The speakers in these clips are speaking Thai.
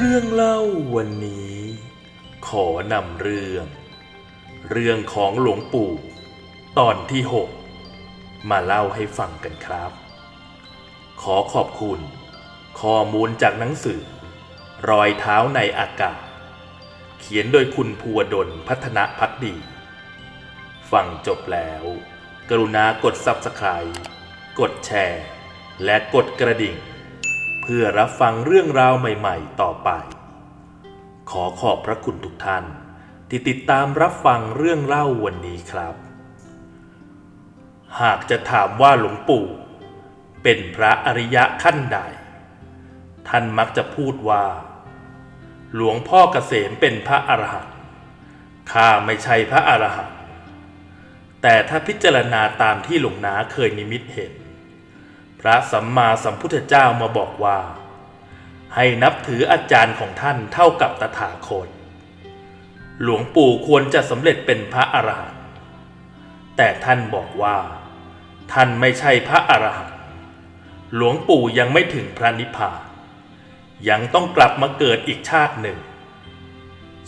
เรื่องเล่าวันนี้ ขอนำเรื่อง เรื่องของหลวงปู่ ตอนที่ 6 มาเล่าให้ฟังกันครับ ขอขอบคุณ ข้อมูลจากหนังสือ รอยเท้าในอากาศ เขียนโดยคุณภูวดลพัฒนพักดี ฟังจบแล้ว กรุณากด Subscribe กดแชร์ และกดกระดิ่ง พื่อรับฟังเรื่องราวใหม่ๆ ต่อไป ขอขอบพระคุณทุกท่าน ที่ติดตามรับฟังเรื่องเล่าวันนี้ครับ หากจะถามว่าหลวงปู่ เป็นพระอริยะขั้นใด ท่านมักจะพูดว่า หลวงพ่อเกษมเป็นพระอรหันต์ข้าไม่ใช่พระอรหันต์แต่ถ้าพิจารณาตามที่หลวงนาเคยนิมิตเห็น พระสัมมาสัมพุทธเจ้ามาบอกว่า ให้นับถืออาจารย์ของท่านเท่ากับตถาคต หลวงปู่ควรจะสำเร็จเป็นพระอรหันต์แต่ท่านบอกว่า ท่านไม่ใช่พระอรหันต์หลวงปู่ยังไม่ถึงพระนิพพานยังต้องกลับมาเกิดอีกชาติหนึ่ง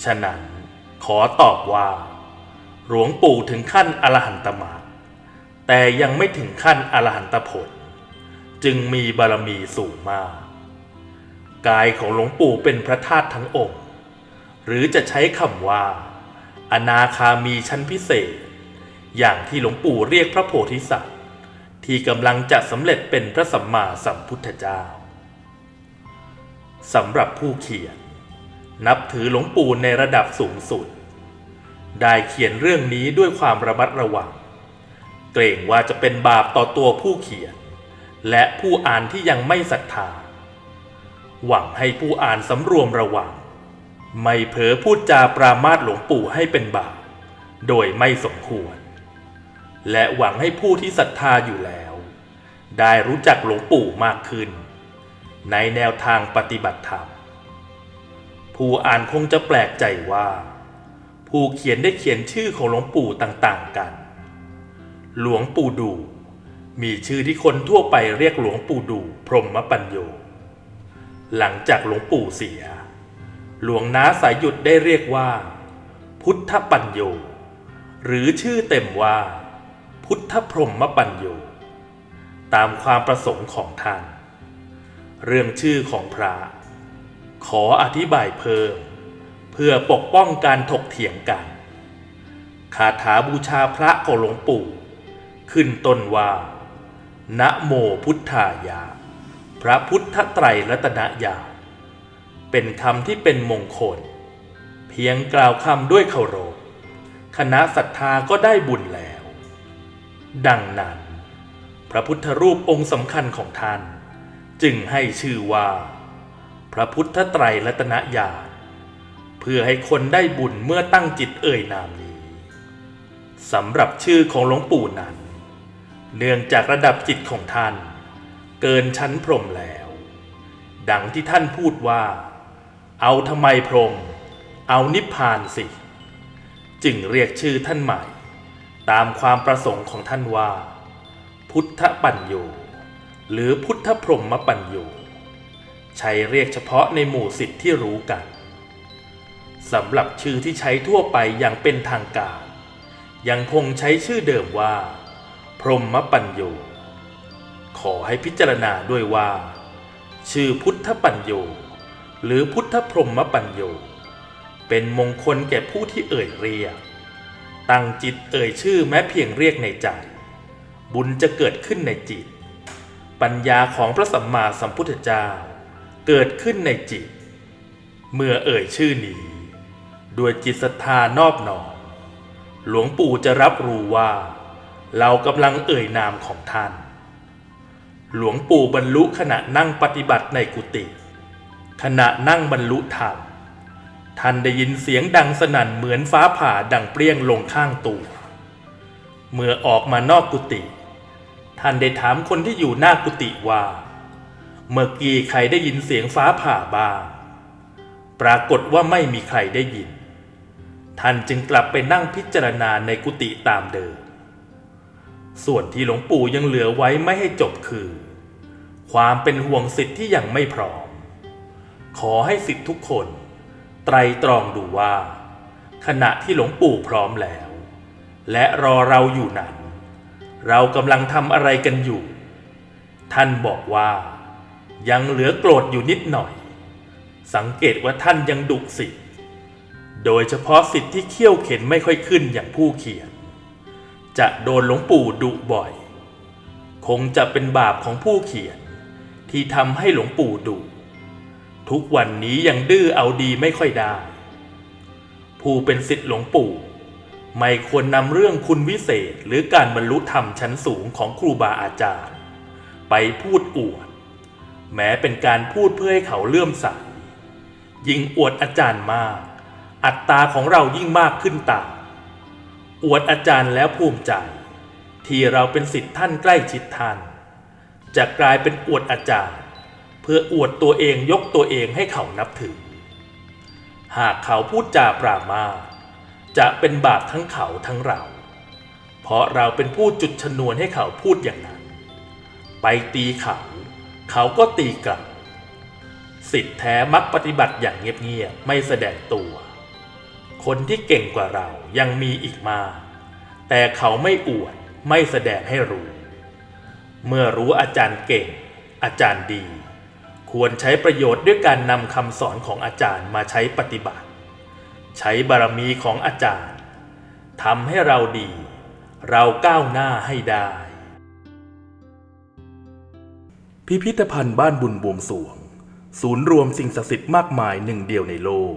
ฉะนั้นขอตอบว่า หลวงปู่ถึงขั้นอรหันตมรรแต่ยังไม่ถึงขั้นอรหันตผล จึงมีบารมีสูงมาก กายของหลวงปู่เป็นพระธาตุทั้งองค์ หรือจะใช้คำว่า อนาคามีชั้นพิเศษ อย่างที่หลวงปู่เรียกพระโพธิสัตว์ ที่กำลังจะสำเร็จเป็นพระสัมมาสัมพุทธเจ้าสำหรับผู้เขียน นับถือหลวงปู่ในระดับสูงสุด ได้เขียนเรื่องนี้ด้วยความระมัดระวัง เกรงว่าจะเป็นบาปต่อตัวผู้เขียน และผู้อ่านที่ยังไม่ศรัทธา หวังให้ผู้อ่านสำรวมระวัง ไม่เผลอพูดจาปรามาสหลวงปู่ให้เป็นบาปโดยไม่สมควร และหวังให้ผู้ที่ศรัทธาอยู่แล้ว ได้รู้จักหลวงปู่มากขึ้น ในแนวทางปฏิบัติธรรม ผู้อ่านคงจะแปลกใจว่า ผู้เขียนได้เขียนชื่อของหลวงปู่ต่างๆกัน หลวงปู่ดู มีชื่อที่คนทั่วไปเรียกหลวงปู่ดูพรหมปัญโย หลังจากหลวงปู่เสีย หลวงน้าสายหยุดได้เรียกว่า พุทธปัญโย หรือชื่อเต็มว่า พุทธพรหมปัญโย ตามความประสงค์ของท่าน เรื่องชื่อของพระ ขออธิบายเพิ่ม เพื่อปกป้องการถกเถียงกัน คาถาบูชาพระของหลวงปู่ขึ้นต้นว่า นะโมพุทธายะพระพุทธไตรรัตนญาณเป็นคำที่เป็นมงคล เพียงกล่าวคำด้วยเคารพคณะศรัทธาก็ได้บุญแล้ว ดังนั้น พระพุทธรูปองค์สำคัญของท่าน จึงให้ชื่อว่า พระพุทธไตรรัตนญาณเพื่อให้คนได้บุญเมื่อตั้งจิตเอ่ยนามนี้สำหรับชื่อของหลวงปู่นั้น เนื่องจากระดับจิตของท่าน เกินชั้นพรมแล้ว ดังที่ท่านพูดว่า เอาทำไมพรม เอานิพพานสิ จึงเรียกชื่อท่านใหม่ ตามความประสงค์ของท่านว่า พุทธปัญโยหรือพุทธพรหมปัญโยใช้เรียกเฉพาะในหมู่สิทธิ์ที่รู้กันสำหรับชื่อที่ใช้ทั่วไปอย่างเป็นทางการ ยังคงใช้ชื่อเดิมว่า พรหมปัญโย ขอให้พิจารณาด้วยว่า ชื่อพุทธปัญโย หรือพุทธพรหมปัญโย เป็นมงคลแก่ผู้ที่เอ่ยเรียก ตั้งจิตเอ่ยชื่อแม้เพียงเรียกในใจ บุญจะเกิดขึ้นในจิต ปัญญาของพระสัมมาสัมพุทธเจ้า เกิดขึ้นในจิต เมื่อเอ่ยชื่อนี้ด้วยจิตศรัทธานอบน้อมหลวงปู่จะรับรู้ว่า เรากำลังเอ่ยนามของท่าน หลวงปู่บรรลุขณะนั่งปฏิบัติในกุฏิขณะนั่งบรรลุธรรมท่านได้ยินเสียงดังสนั่นเหมือนฟ้าผ่าดังเปรี้ยงลงข้างตัวเมื่อออกมานอกกุฏิท่านได้ถามคนที่อยู่หน้ากุฏิว่า เมื่อกี้ใครได้ยินเสียงฟ้าผ่าบ้างปรากฏว่าไม่มีใครได้ยิน ท่านจึงกลับไปนั่งพิจารณาในกุฏิตามเดิม ส่วนที่หลวงปู่ยังเหลือไว้ไม่ให้จบคือ ความเป็นห่วงสิทธิ์ที่ยังไม่พร้อม ขอให้สิทธิทุกคน ไตรตรองดูว่า ขณะที่หลวงปู่พร้อมแล้ว และรอเราอยู่นั้น เรากำลังทำอะไรกันอยู่ ท่านบอกว่า ยังเหลือโกรธอยู่นิดหน่อย สังเกตว่าท่านยังดุสิทธิ์โดยเฉพาะสิทธิ์ที่เขี้ยวเข็นไม่ค่อยขึ้นอย่างผู้เขียน จะโดนหลวงปู่ดุบ่อย คงจะเป็นบาปของผู้เขียน ที่ทำให้หลวงปู่ดุทุกวันนี้ยังดื้อเอาดีไม่ค่อยได้ ผู้เป็นสิทธิ์หลวงปู่ ไม่ควรนำเรื่องคุณวิเศษหรือการบรรลุธรรมชั้นสูงของครูบาอาจารย์ ไปพูดอวด แม้เป็นการพูดเพื่อให้เขาเลื่อมใสยิ่งอวดอาจารย์มาก อัตตาของเรายิ่งมากขึ้นตาม อวดอาจารย์แล้วภูมิใจ ที่เราเป็นสิทธิ์ท่านใกล้ชิดท่าน จะกลายเป็นอวดอาจารย์ เพื่ออวดตัวเองยกตัวเองให้เขานับถือ หากเขาพูดจาปรามา จะเป็นบาปทั้งเขาทั้งเรา เพราะเราเป็นผู้จุดชนวนให้เขาพูดอย่างนั้น ไปตีเขา เขาก็ตีกลับสิทธิ์แท้มักปฏิบัติอย่างเงียบๆไม่แสดงตัว คนที่เก่งกว่าเรายังมีอีกมากแต่เขาไม่อวดไม่แสดงให้รู้ เมื่อรู้อาจารย์เก่ง อาจารย์ดี ควรใช้ประโยชน์ด้วยการนำคำสอนของอาจารย์มาใช้ปฏิบัติ ใช้บารมีของอาจารย์ทำให้เราดี เราก้าวหน้าให้ได้ พิพิธภัณฑ์บ้านบุญบวงสวง ศูนย์รวมสิ่งศักดิ์สิทธิ์มากมายหนึ่งเดียวในโลก